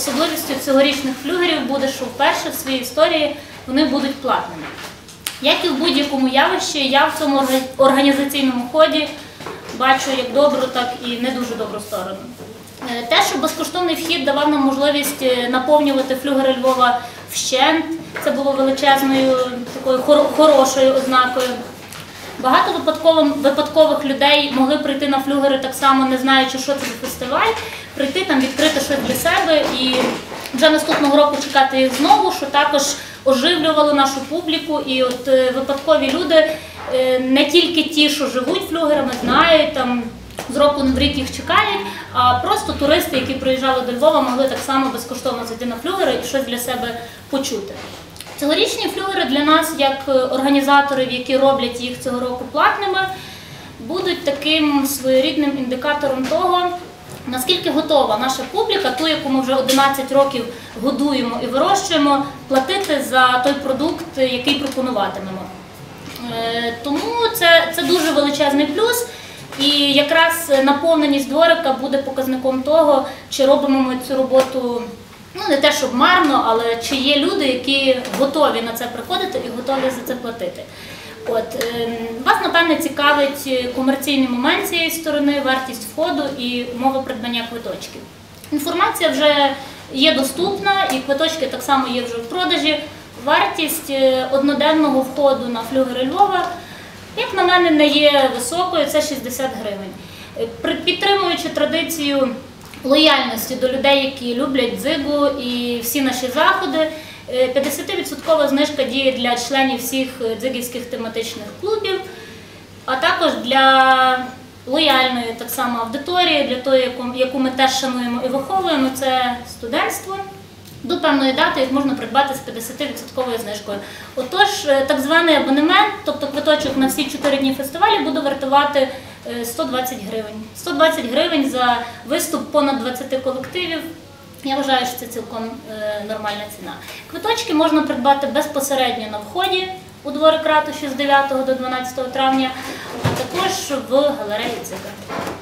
особливістю цьогорічних флюгерів буде, що вперше в своїй історії вони будуть платними. Як і в будь-якому явищі, я в цьому орга- організаційному ході бачу як добру, так і не дуже добру сторону. Е, Те, що безкоштовний вхід давав нам можливість е, наповнювати флюгери Львова вщент, це було величезною такою хоро- хорошою ознакою. Багато випадково, випадкових людей могли прийти на флюгери так само, не знаючи, що це за фестиваль, прийти там, відкрити щось для себе і вже наступного року чекати їх знову, що також оживлювало нашу публіку. І от е, випадкові люди, е, не тільки ті, що живуть флюгерами, знають там. З року в рік їх чекають, а просто туристи, які приїжджали до Львова, могли так само безкоштовно зайти на флюгери і щось для себе почути. Цьогорічні флюгери для нас, як е, організаторів, які роблять їх цього року платними, будуть таким своєрідним індикатором того, наскільки готова наша публіка, ту, яку ми вже 11 років годуємо і вирощуємо, платити за той продукт, який пропонуватимемо. Е, Тому це, це дуже величезний плюс. І якраз наповненість дворика буде показником того, чи робимо ми цю роботу ну не те, щоб марно, але чи є люди, які готові на це приходити і готові за це платити. От ем, вас напевне цікавить комерційний момент цієї сторони, вартість входу і умови придбання квиточків. Інформація вже є доступна, і квиточки так само є вже в продажі. Вартість е, одноденного входу на флюгери Львова, як на мене, не є високою, це 60 гривень. Е, Підтримуючи традицію лояльності до людей, які люблять дзигу і всі наші заходи. е, 50% знижка діє для членів всіх е, дзигівських тематичних клубів, а також для лояльної так само аудиторії, для тої, яку, ми теж шануємо і виховуємо, це студентство. До певної дати їх можна придбати з 50% знижкою. Отож, е, так званий абонемент, тобто квиточок на всі 4 дні фестивалю, буде вартувати е, 120 гривень. 120 гривень за виступ понад 20 колективів. Я вважаю, що це цілком е, нормальна ціна. Квиточки можна придбати безпосередньо на вході у дворик ратуші з 9 до 12 травня, а також в галереї Дзига.